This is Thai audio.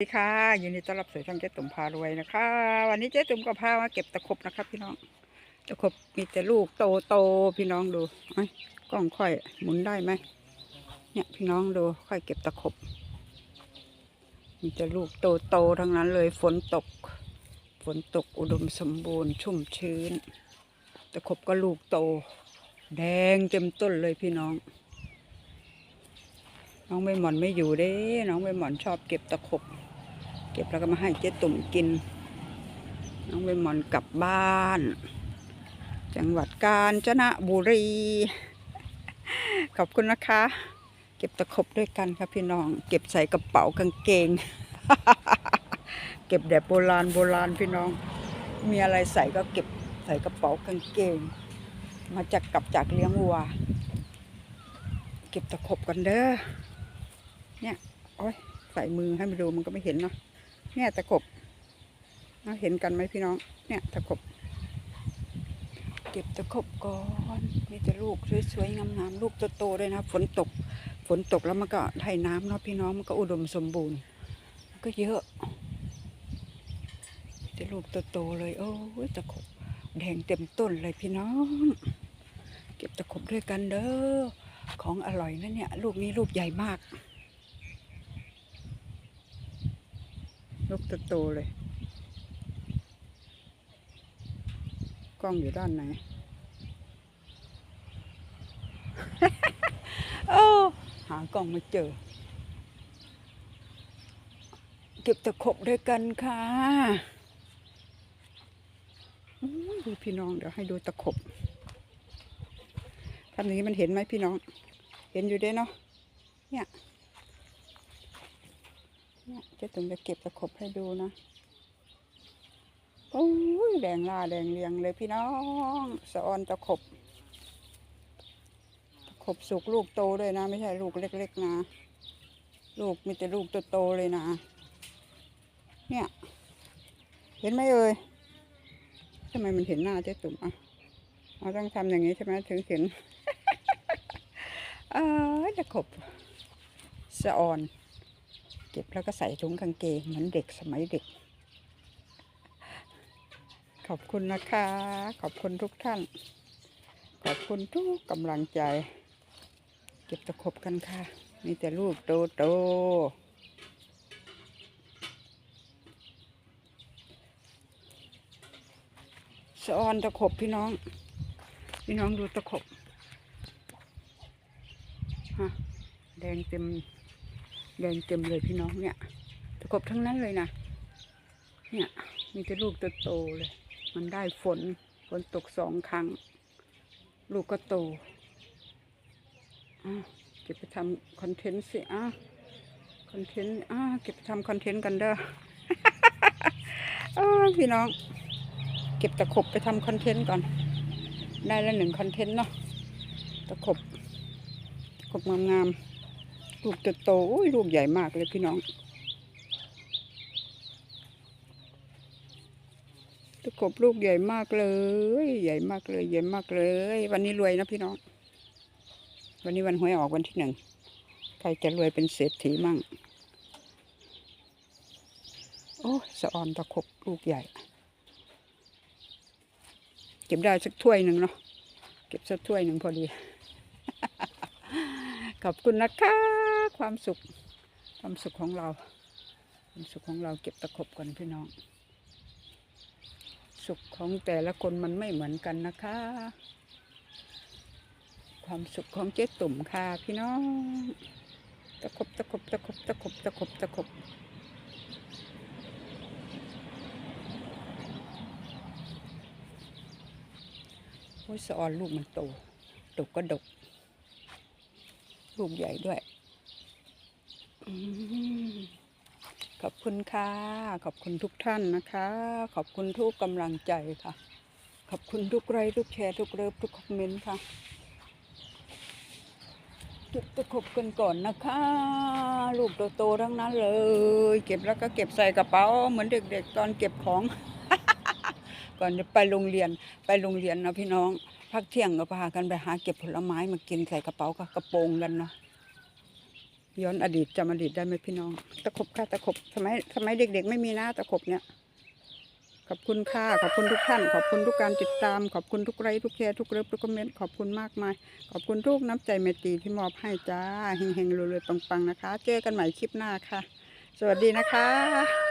สวัสดีค่ะยินดีต้อนรับสู่ช่องเจ๊ตุ่มพารวยนะคะ วันนี้เจ๊ตุ่มก็พามาเก็บตะขบนะครับ พี่น้องตะขบมีแต่ลูกโตโตพี่น้องดูไอ้กล้องค่อยหมุนได้ไหมเนี่ยพี่น้องดูค่อยเก็บตะขบ มีแต่ลูกโตโตทั้งนั้นเลยฝนตก ฝนตกอุดมสมบูรณ์ชุ่มชื้น ตะขบก็ลูกโต แดงเต็มต้นเลยพี่น้องน้องใบหมอนไม่อยู่เด้ น้องใบหมอนชอบเก็บตะขบ เก็บแล้วก็มาให้เจ๊ตุ่มกิน น้องใบหมอนกลับบ้าน จังหวัดกาญจนบุรี ขอบคุณนะคะ เก็บตะขบด้วยกันครับพี่น้อง เก็บใส่กระเป๋ากางเกง เก็บแบบโบราณโบราณพี่น้อง มีอะไรใส่ก็เก็บใส่กระเป๋ากางเกง มาจากกลับจากเลี้ยงวัว เก็บตะขบกันเด้อ เนี่ย โอ้ยใส่มือให้มาดูมันก็ไม่เห็นเนาะ เนี่ยตะกบเราเห็นกันไหมพี่น้อง เนี่ยตะกบ เก็บตะกบก่อนมีแต่ลูกสวยๆงามๆลูกโตๆด้วยนะฝนตก ฝนตกแล้วมันก็ไถน้ำเนาะพี่น้องมันก็อุดมสมบูรณ์มันก็เยอะมีแต่ลูกโตๆเลยโอ้ยตะกบแดงเต็มต้นเลยพี่น้อง เก็บตะกบด้วยกันเด้อของอร่อยนะเนี่ย ลูกนี้ลูกใหญ่มาก ลูกโตๆเลย กล้องอยู่ด้านไหน โอ้หากล้องไม่เจอ เก็บตะขบด้วยกันค่ะอุ้ยดูพี่น้องเดี๋ยวให้ดูตะขบทำอย่างนี้มันเห็นไหมพี่น้อง เห็นอยู่เด้เนาะเนี่ย เนี่ยจะถึงจะเก็บตะขบให้ดูนะโอ้ยแดงล่าแดงเรียงเลยพี่น้องสะออนตะขบตะขบสุกลูกโตด้วยนะ ไม่ใช่ลูกเล็กๆนะ ลูกมีแต่ลูกโตๆเลยนะ เนี่ย เห็นไหมเอ่ยทำไมมันเห็นหน้าเจ๊ตุ่มอะเราต้องทำอย่างนี้ใช่ไหมถึงเห็นเออตะขบสะออน เก็บแล้วก็ใส่ถุงกางเกงเหมือนเด็กสมัยเด็ก ขอบคุณนะคะ ขอบคุณทุกท่าน ขอบคุณทุกกำลังใจ เก็บตะขบกันค่ะ มีแต่ลูกโตโตสะออนตะขบพี่น้อง พี่น้องดูตะขบฮะแดงเต็ม แดงเต็มเลยพี่น้องเนี่ยตะกบทั้งนั้นเลยนะ เนี่ย มีแต่ลูกโตๆเลย มันได้ฝน ฝนตกสองครั้ง ลูกก็โตอะเก็บไปทำคอนเทนต์สิอะคอนเทนต์อะเก็บไปทำคอนเทนต์กันเด้ออพี่น้อง เก็บตะขบไปทำคอนเทนต์ก่อน ได้แล้วหนึ่งคอนเทนต์เนาะตะขบตะขบงามๆ ลูกโตโอ้ยลูกใหญ่มากเลยพี่น้อง ตะกบลูกใหญ่มากเลย ใหญ่มากเลย ใหญ่มากเลย วันนี้รวยนะพี่น้อง วันนี้วันหวยออกวันที่หนึ่ง ใครจะรวยเป็นเศรษฐีมั่ง โอ้สะออนตะขบลูกใหญ่ เก็บได้สักถ้วยหนึ่งเนาะ เก็บสักถ้วยหนึ่งพอดีขอบคุณนะคะ ความสุข ความสุขของเรา ความสุขของเราเก็บตะขบกันพี่น้อง สุขของแต่ละคนมันไม่เหมือนกันนะคะ ความสุขของเจ๊ตุ่มค่ะพี่น้อง ตะขบตะขบตะขบตะขบตะขบตะขบโอ้ยสะออนลูกมันโตดกก็ดก ลูกใหญ่ด้วย ขอบคุณค่ะ ขอบคุณทุกท่านนะคะ ขอบคุณทุกกำลังใจค่ะ ขอบคุณทุกไลค์ทุกแชร์ทุกเลิฟทุกคอมเมนต์ค่ะเก็บตะขบกันก่อนนะคะลูกโตๆทั้งนั้นเลย เก็บแล้วก็เก็บใส่กระเป๋า เหมือนเด็กๆ ตอนเก็บของ ก่อนจะไปโรงเรียนไปโรงเรียนนะพี่น้องพักเที่ยงก็พากันไปหาเก็บผลไม้มากินใส่กระเป๋ากับกระโปรงกันเนาะ ย้อนอดีตจำอดีตได้ไหมพี่น้อง ตะขบค่ะตะขบสมัยสมัยเด็ก ๆ ไม่มีนะตะขบเนี่ย ขอบคุณค่ะขอบคุณทุกท่าน ขอบคุณทุกการติดตาม ขอบคุณทุกไลค์ทุกแชร์ทุกเลิฟทุกคอมเมนต์ขอบคุณมากมาย ขอบคุณทุกน้ำใจเมตีที่มอบให้จ้าเฮงๆรวยๆปังๆนะคะ เจอกันใหม่คลิปหน้าค่ะ สวัสดีนะคะ